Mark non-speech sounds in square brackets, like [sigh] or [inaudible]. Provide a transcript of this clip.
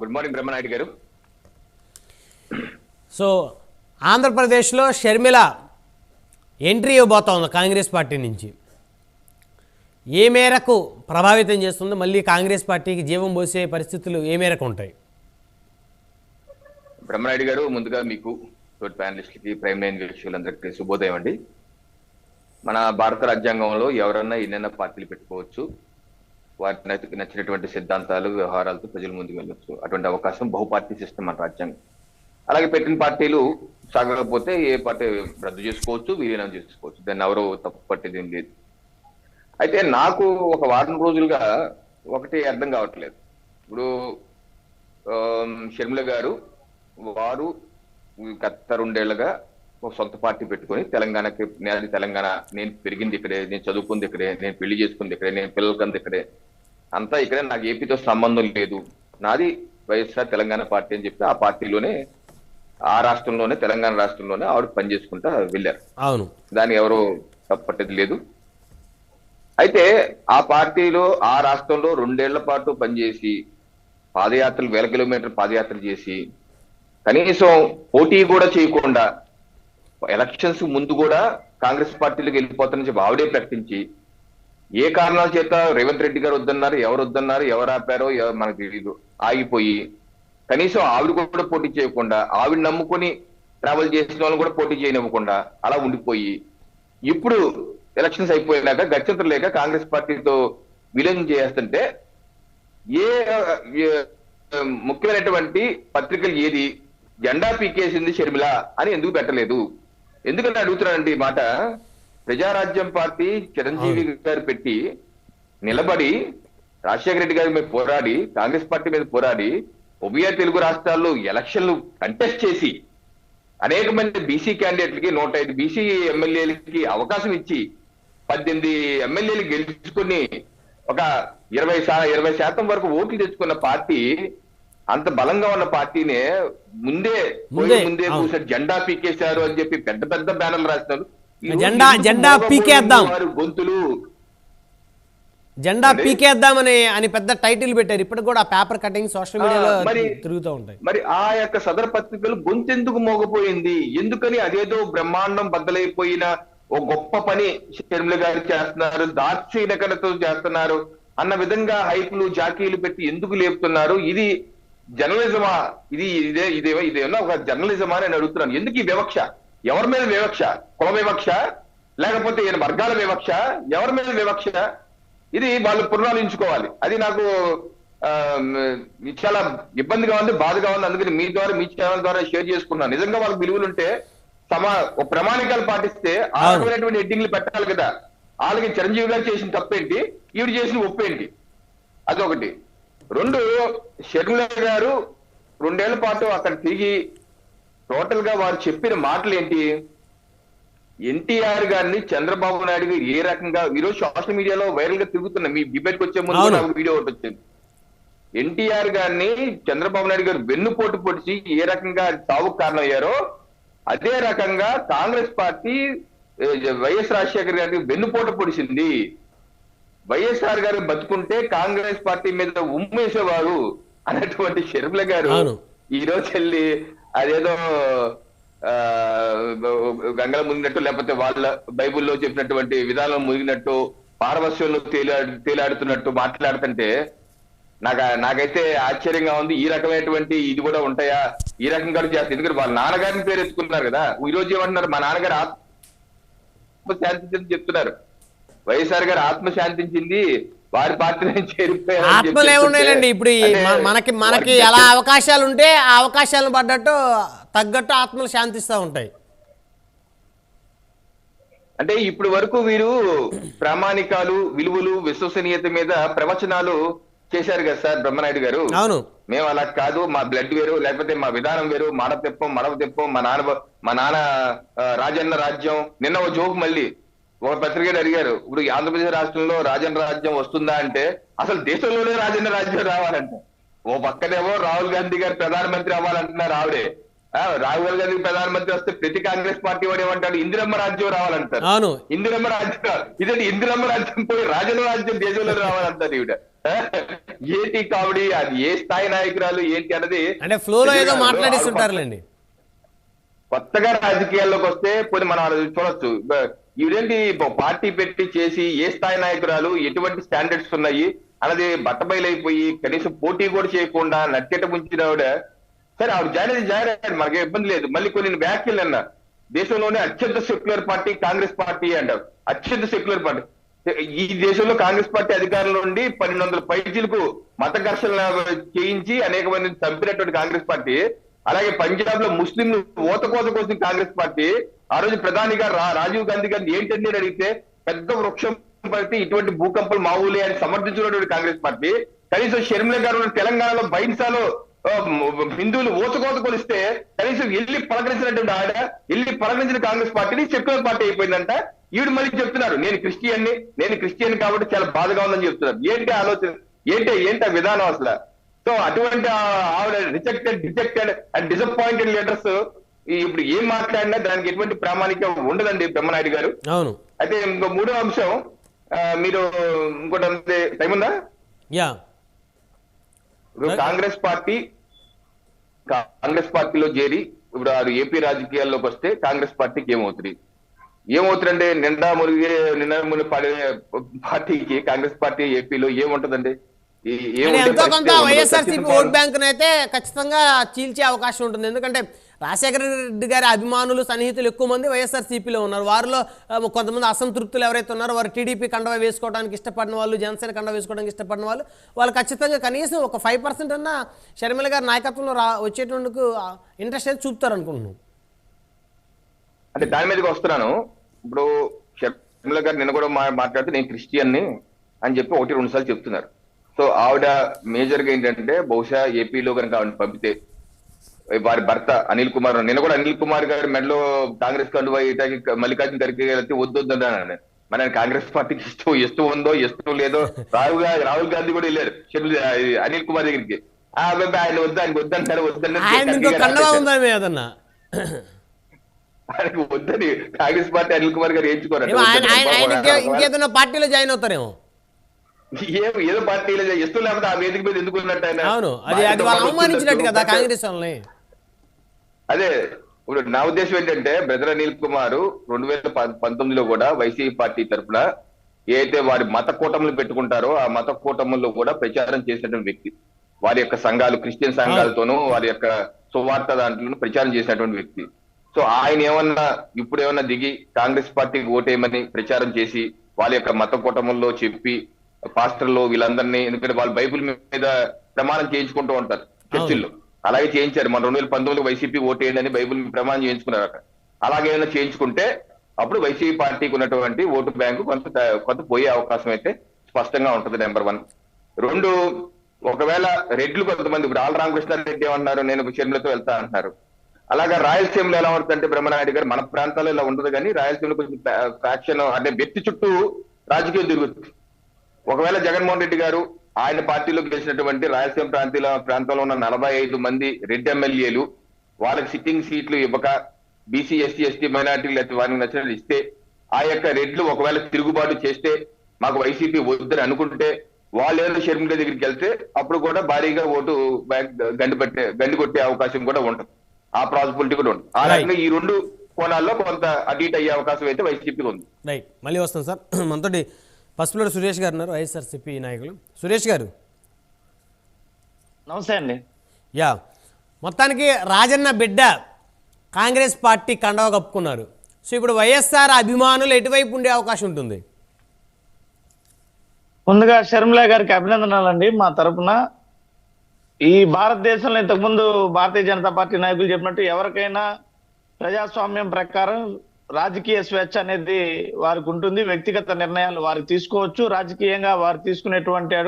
Good morning Brahmanaidu గారు. So ఆంధ్రప్రదేశ్లో Sharmila entry ఇవ్వబోతా ఉంది కాంగ్రెస్ పార్టీ నుంచి. ఏ మేరకు ప్రభావితం చేస్తుందో మళ్ళీ కాంగ్రెస్ పార్టీకి జీవం పోసే పరిస్థితులు ఏ మేరకు ఉంటాయి? బ్రహ్మనాయుడు గారు ముందుగా మీకు తోటి ప్యానలిస్ట్లకి ప్రైమ్ లైన్ వీక్షకులందరికీ శుభోదయం అండి. మన భారత రాజ్యాంగంలో ఎవరన్నా ఎన్నెన్న పార్టీలు పెట్టుకోవచ్చు. వారికి నచ్చినటువంటి సిద్ధాంతాలు వ్యవహారాలతో ప్రజల ముందుకు వెళ్ళొచ్చు. అటువంటి అవకాశం బహుపార్టీ సిస్టమ్ మన రాజ్యాంగం. అలాగే పెట్టిన పార్టీలు సాగకపోతే ఏ పార్టీ రద్దు చేసుకోవచ్చు విలీనం చేసుకోవచ్చు. దాన్ని ఎవరు తప్పు పట్టేది ఏం లేదు. అయితే నాకు ఒక వారం రోజులుగా ఒకటి అర్థం కావట్లేదు. ఇప్పుడు షర్మిల గారు వారు గత రెండేళ్ళుగా సొంత పార్టీ పెట్టుకొని తెలంగాణకి నేను తెలంగాణ నేను పెరిగింది ఇక్కడే నేను చదువుకుంది ఇక్కడే నేను పెళ్ళి చేసుకుంది ఇక్కడే నేను పిల్లలు కంది ఇక్కడే. అంతా ఇక్కడే నాకు ఏపీతో సంబంధం లేదు. నాది వైఎస్ఆర్ తెలంగాణ పార్టీ అని చెప్పి ఆ పార్టీలోనే ఆ రాష్ట్రంలోనే తెలంగాణ రాష్ట్రంలోనే ఆవిడ పనిచేసుకుంటా వెళ్ళారు. అవును. దాన్ని ఎవరు తప్పట్టేది లేదు. అయితే ఆ పార్టీలో ఆ రాష్ట్రంలో రెండేళ్ళ పాటు పనిచేసి పాదయాత్రలు వేల కిలోమీటర్ పాదయాత్ర చేసి కనీసం పోటీ కూడా చేయకుండా ఎలక్షన్స్ ముందు కూడా కాంగ్రెస్ పార్టీలోకి వెళ్ళిపోతానని చెప్పి ఆవిడే ప్రకటించి ఏ కారణాల చేత రేవంత్ రెడ్డి గారు వద్దన్నారు ఎవరు వద్దన్నారు ఎవరు ఆపారో మనకు తెలియదు ఆగిపోయి కనీసం ఆవిడ కూడా పోటీ చేయకుండా ఆవిడ నమ్ముకొని ట్రావెల్ చేసిన వాళ్ళని కూడా పోటీ చేయనివ్వకుండా అలా ఉండిపోయి ఇప్పుడు ఎలక్షన్స్ అయిపోయినాక గచ్చంతరం లేక కాంగ్రెస్ పార్టీతో విలీనం చేస్తుంటే ఏ ఏ, ముఖ్యమైనటువంటి పత్రికలు ఏది? జెండా పీకేసింది షర్మిల అని ఎందుకు పెట్టలేదు? ఎందుకంటే అడుగుతున్నానండి ఈ మాట? ప్రజారాజ్యం పార్టీ చిరంజీవి గారు పెట్టి నిలబడి రాజశేఖర రెడ్డి గారి మీద పోరాడి కాంగ్రెస్ పార్టీ మీద పోరాడి ఉభయ తెలుగు రాష్ట్రాల్లో ఎలక్షన్లు కంటెస్ట్ చేసి అనేక మంది బీసీ క్యాండిడేట్లకి నూట ఐదు బీసీ ఎమ్మెల్యేలకి అవకాశం ఇచ్చి పద్దెనిమిది ఎమ్మెల్యేలు గెలుచుకుని ఒక ఇరవై ఇరవై శాతం వరకు ఓట్లు తెచ్చుకున్న పార్టీ అంత బలంగా ఉన్న పార్టీనే ముందే పోయి ముందే. కూర్చొని జెండా పీకేశారు అని చెప్పి పెద్ద పెద్ద బ్యానర్లు రోజు జెండా- జెండా పీకేద్దాం. గొంతులు? జెండా పీకేద్దామని అని పెద్ద టైటిల్ పెట్టారు. ఇప్పటికి కూడా ఆ పేపర్ కటింగ్ సోషల్ మీడియాలో తిరుగుతూ ఉంటాయి. మరి ఆ యొక్క సదర్ పత్రికలు గొంతెందుకు మోగపోయింది ఎందుకని అదేదో బ్రహ్మాండం బద్దలైపోయిన ఓ గొప్ప పని షర్మిల గారు చేస్తున్నారు దాక్షిణకలతో చేస్తున్నారు అన్న విధంగా హైపులు జాకీలు పెట్టి ఎందుకు లేపుతున్నారు? ఇది జర్నలిజమా? ఇది ఇదే ఇదేమో ఇదేమో ఒక జర్నలిజమా అని నేను అడుగుతున్నాను. ఎందుకు ఈ వివక్ష? ఎవరి మీద వివక్ష? కుల వివక్ష? లేకపోతే ఈయన వర్గాల వివక్ష? ఎవరి మీద వివక్ష? ఇది వాళ్ళు పునరాలించుకోవాలి అది నాకు చాలా ఇబ్బందిగా ఉంది బాధగా ఉంది. అందుకని మీ ద్వారా మీ ఛానల్ ద్వారా షేర్ చేసుకున్నాను. నిజంగా వాళ్ళకి విలువలు ఉంటే సమా ప్రమాణికాలు పాటిస్తే ఆ. రకమైనటువంటి ఎడ్డింగ్లు పెట్టాలి కదా. వాళ్ళకి చిరంజీవి గారు చేసిన తప్పేంటి? ఈవిడ చేసిన ఒప్పేంటి? అదొకటి. రెండు షర్మిల గారు రెండేళ్ళ పాటు అక్కడ తిరిగి టోటల్గా వారు చెప్పిన మాటలు ఏంటి ఎన్టీఆర్ గారిని చంద్రబాబు నాయుడు గారు ఏ రకంగా ఈరోజు సోషల్ మీడియాలో వైరల్గా తిరుగుతున్న మీ డిబేట్ వచ్చే ముందు. నాకు వీడియో ఒకటి వచ్చింది. ఎన్టీఆర్ గారిని చంద్రబాబు నాయుడు గారు వెన్నుపోటు పొడిచి ఏ రకంగా సావుకు కారణమయ్యారో అదే రకంగా కాంగ్రెస్ పార్టీ వైఎస్ రాజశేఖర్ గారికి వెన్నుపోటు పొడిచింది. వైఎస్ఆర్ గారు బతుకుంటే కాంగ్రెస్ పార్టీ మీద ఉమ్మేసేవారు అన్నటువంటి షర్మిల గారు. ఈ రోజు వెళ్ళి అదేదో ఆ, గంగల మునిగినట్టు లేకపోతే వాళ్ళ బైబిల్లో చెప్పినటువంటి విధానం మునిగినట్టు పారవస్యంలో తేలాడు తేలాడుతున్నట్టు మాట్లాడుతుంటే నాకు నాకైతే ఆశ్చర్యంగా ఉంది. ఈ రకమైనటువంటి ఇది కూడా ఉంటాయా? ఈ రకంగా కూడా చేస్తారు ఎందుకంటే వాళ్ళ నాన్నగారిని పేరు ఎత్తుకున్నారు కదా ఈ రోజు ఏమంటున్నారు? మా నాన్నగారు ఆత్మ శాంతించింది చెప్తున్నారు. వైఎస్ఆర్ గారు ఆత్మ శాంతించింది వారి పార్టీని చేరిపోయారు ఆత్మలు ఏమున్నాయండి ఇప్పుడు మనకి మనకి ఎలా అవకాశాలు ఉంటే ఆ అవకాశాలను పడ్డట్టు తగ్గట్టు ఆత్మలు శాంతిస్తూ ఉంటాయి. అంటే ఇప్పుడు వరకు వీరు ప్రామాణికాలు విలువలు విశ్వసనీయత మీద ప్రవచనాలు చేశారు కదా సార్ బ్రహ్మనాయుడు గారు? అవును. మేము అలా కాదు మా బ్లడ్ వేరు లేకపోతే మా విధానం వేరు మడ తెప్పం మడవ తెప్పం మా నాన్న మా నాన్న రాజన్న రాజ్యం నిన్న ఒక జోక్ మళ్ళీ. ఒక పత్రికలు అడిగారు ఇప్పుడు ఆంధ్రప్రదేశ్ రాష్ట్రంలో రాజన్న రాజ్యం వస్తుందా అంటే అసలు దేశంలోనే రాజన్న రాజ్యం రావాలంట. ఓ పక్కనేమో రాహుల్ గాంధీ గారు ప్రధానమంత్రి అవ్వాలంటున్నారు ఆవిడే. రాహుల్ గాంధీ ప్రధానమంత్రి వస్తే ప్రతి కాంగ్రెస్ పార్టీ వాడు ఏమంటాడు? ఇందిరమ్మ రాజ్యం రావాలంటారు. ఇందిరమ్మ రాజ్యం ఇదేంటి ఇందిరమ్మ రాజ్యం పోయి రాజన రాజ్యం దేశంలో రావాలంటారు ఈవిడ. ఏంటి కామెడీ అది ఏ స్థాయి నాయకురాలు ఏంటి అన్నది అంటే ఫ్లోలో ఏదో తెలియదు. మాట్లాడిస్తుంటారులేండి కొత్తగా రాజకీయాల్లోకి వస్తే పోనీ మనం చూడొచ్చు. ఇదేంటి పార్టీ పెట్టి చేసి ఏ స్థాయి నాయకురాలు ఎటువంటి స్టాండర్డ్స్ ఉన్నాయి? అన్నది బట్టబయలైపోయి కనీసం పోటీ కూడా చేయకుండా నట్టేట ముంచిన ఆవిడ. సరే ఆవిడ జాయిన్ అయితే జాయిన్ అయ్యాడు మనకి ఇబ్బంది లేదు. మళ్ళీ కొన్ని వ్యాఖ్యలు అన్న దేశంలోనే అత్యంత సెక్యులర్ పార్టీ కాంగ్రెస్ పార్టీ అంటారు. అత్యంత సెక్యులర్ పార్టీ. ఈ దేశంలో కాంగ్రెస్ పార్టీ అధికారంలో ఉండి పన్నెండు వందల పైచీలకు మత ఘర్షణ చేయించి అనేక మందిని చంపినటువంటి కాంగ్రెస్ పార్టీ. అలాగే పంజాబ్లో ముస్లింలు ఓతకోత కోసం కాంగ్రెస్ పార్టీ. ఆ రోజు ప్రధానిగా రా- రాజీవ్ గాంధీ గారిని ఏంటండి అని అడిగితే పెద్ద వృక్షం పడితే ఇటువంటి భూకంపాలు మావులే అని సమర్థించినటువంటి కాంగ్రెస్ పార్టీ కనీసం షర్మిల గారు తెలంగాణలో బైన్సాలో హిందువులు ఓతకోత కొలిస్తే కనీసం వెళ్ళి పలకరించినటువంటి ఆడ వెళ్ళి పలకరించిన కాంగ్రెస్ పార్టీని సెక్యులర్ పార్టీ అయిపోయిందంట. ఈవిడ మళ్ళీ చెప్తున్నారు నేను క్రిస్టియన్ని నేను క్రిస్టియన్ కాబట్టి చాలా బాధగా ఉందని చెప్తున్నారు. ఏంటి ఆలోచన? ఏంటి ఏంటి విధానం అసలు? సో అటువంటి ఆవిడ rejected dejected and disappointed leaders ఇప్పుడు ఏం మాట్లాడినా దానికి ఎటువంటి ప్రామాణికం ఉండదండి బ్రహ్మనాయుడు గారు. అవును. అయితే ఇంకో మూడో అంశం మీరు ఇంకోటి అంతే టైం ఉందా? యా. ఇప్పుడు కాంగ్రెస్ పార్టీ కాంగ్రెస్ పార్టీలో చేరి ఇప్పుడు ఆరు ఏపీ రాజకీయాల్లోకి వస్తే కాంగ్రెస్ పార్టీకి ఏమవుతుంది? ఏమవుతుందంటే నిండా మునిగి నిండా మునిగి పడే పార్టీకి కాంగ్రెస్ పార్టీ ఏపీలో ఏముంటదండి? ఎంతో కొంత. వైఎస్ఆర్సీపీ ఓట్ బ్యాంకును అయితే ఖచ్చితంగా చీల్చే అవకాశం ఉంటుంది. ఎందుకంటే రాజశేఖర రెడ్డి గారి అభిమానులు సన్నిహితులు ఎక్కువ మంది వైఎస్ఆర్సీపీలో ఉన్నారు. వారిలో కొంతమంది అసంతృప్తులు ఎవరైతే ఉన్నారో వారు టీడీపీ కండవ వేసుకోవడానికి ఇష్టపడిన వాళ్ళు జనసేన కండవ వేసుకోవడానికి ఇష్టపడిన వాళ్ళు వాళ్ళు ఖచ్చితంగా కనీసం ఒక ఫైవ్ పర్సెంట్ అన్న షర్మిల గారి నాయకత్వంలో రా వచ్చేటందుకు ఇంట్రెస్ట్ అయితే చూపుతారు అనుకుంటున్నాను. అంటే దాని మీదకి వస్తున్నాను. ఇప్పుడు షర్మిల గారు నిన్న కూడా మాట్లాడితే నేను క్రిస్టియన్ని అని చెప్పి ఒకటి రెండు సార్లు చెప్తున్నారు. సో ఆవిడ మేజర్గా ఏంటంటే బహుశా ఏపీలో కనుక ఆవిడ పంపితే వారి భర్త అనిల్ కుమార్ నిన్న కూడా అనిల్ కుమార్ గారి మెడలో కాంగ్రెస్ కండువా వేయటానికి మల్లికార్జున ఖర్గే వెళ్తే వద్దు ఆయన కాంగ్రెస్ పార్టీకి ఇష్టం ఇష్టం ఉందో ఇష్టం లేదో రాహుల్ గాంధీ రాహుల్ గాంధీ కూడా వెళ్ళారు. అనిల్ కుమార్ దగ్గరికి. ఆయన వద్దు ఆయన వద్దంటారు ఆయనకు వద్దని కాంగ్రెస్ పార్టీ అనిల్ కుమార్ గారు ఏంచుకోరండి ఏమో ఆయన ఆయన ఆయన ఇంకే- ఇంకేదైనా పార్టీలో జాయిన్ అవుతారేమో. ఏదో పార్టీలో ఇష్టం లేకపోతే ఆ వేదిక మీద ఎందుకు ఉన్నట్టు ఆయన అవును. అది అవమానించినట్టు కదా కాంగ్రెస్ వాళ్ళని. అదే ఇప్పుడు నా ఉద్దేశం ఏంటంటే బ్రదర్ అనిల్ కుమార్ రెండు వేల పంతొమ్మిదిలో కూడా వైసీపీ పార్టీ తరఫున ఏదైతే వారి మత కూటములు పెట్టుకుంటారో ఆ మత కూటముల్లో కూడా ప్రచారం చేసినటువంటి వ్యక్తి. వారి యొక్క సంఘాలు క్రిస్టియన్ సంఘాలతోనూ వారి యొక్క సువార్త దాంట్లో ప్రచారం చేసినటువంటి వ్యక్తి. సో ఆయన ఏమన్నా ఇప్పుడు ఏమన్నా దిగి కాంగ్రెస్ పార్టీకి ఓటేయమని ప్రచారం చేసి వాళ్ళ యొక్క మత కూటముల్లో చెప్పి పాస్టర్లు వీళ్ళందరినీ ఎందుకంటే వాళ్ళు బైబిల్ మీద ప్రమాణం చేయించుకుంటూ ఉంటారు చర్చిల్లో. అలాగే చేయించారు. మన రెండు వేల పంతొమ్మిది వైసీపీ ఓటేయండి అని బైబిల్ ప్రమాణం చేయించుకున్నారు అక్కడ. అలాగే ఏమైనా చేయించుకుంటే అప్పుడు వైసీపీ పార్టీకి ఉన్నటువంటి ఓటు బ్యాంకు కొంత కొంత పోయే అవకాశం అయితే స్పష్టంగా ఉంటుంది నెంబర్ వన్. రెండు ఒకవేళ రెడ్లు కొంతమంది ఇప్పుడు ఆల్ రామకృష్ణారెడ్డి ఏమన్నారు నేను షర్మిలతో వెళ్తా అంటున్నారు. అలాగా రాయలసీమలో ఎలా ఉంటుందంటే బ్రహ్మనాయుడు గారు మన ప్రాంతాల్లో ఇలా ఉండదు కానీ రాయలసీమలో కొంచెం ఫ్యాక్షన్ అంటే వ్యక్తి చుట్టూ రాజకీయం తిరుగుతుంది. ఒకవేళ జగన్మోహన్ రెడ్డి గారు ఆయన పార్టీలో గెలిచినటువంటి రాయలసీమ ప్రాంతీయ ప్రాంతంలో ఉన్న నలభై ఐదు మంది రెడ్డి ఎమ్మెల్యేలు వాళ్ళకి సిట్టింగ్ సీట్లు ఇవ్వక బీసీ ఎస్సీ ఎస్టీ మైనార్టీలు వారికి నచ్చినట్లు ఇస్తే ఆ యొక్క రెడ్లు ఒకవేళ తిరుగుబాటు చేస్తే మాకు వైసీపీ వద్దని అనుకుంటే వాళ్ళు ఏదో షర్మిల దగ్గరికి వెళ్తే అప్పుడు కూడా భారీగా ఓటు గండి పెట్టే గండి కొట్టే అవకాశం కూడా ఉంటుంది. ఆ పాసిబిలిటీ కూడా ఉంటుంది. ఆ. రకంగా ఈ రెండు కోణాల్లో కొంత అటు ఇటు అయ్యే అవకాశం అయితే వైసీపీకి ఉంది. రైట్ మళ్ళీ వస్తాం సార్. [clears throat] మనతోటి పసుపులో సురేష్ గారు ఉన్నారు వైఎస్ఆర్సీపీ నాయకులు. సురేష్ గారు. నమస్తే అండి. యా. మొత్తానికి రాజన్న బిడ్డ కాంగ్రెస్ పార్టీ కండవ కప్పుకున్నారు. సో ఇప్పుడు వైఎస్ఆర్ అభిమానులు ఎటువైపు ఉండే అవకాశం ఉంటుంది? ముందుగా షర్మిల గారికి అభినందనలండి మా తరపున. ఈ భారతదేశంలో ఇంతకుముందు భారతీయ జనతా పార్టీ నాయకులు చెప్పినట్టు ఎవరికైనా ప్రజాస్వామ్యం ప్రకారం రాజకీయ స్వేచ్ఛ అనేది వారికి ఉంటుంది వ్యక్తిగత నిర్ణయాలు వారు తీసుకోవచ్చు రాజకీయంగా వారు తీసుకునేటువంటి అడుగు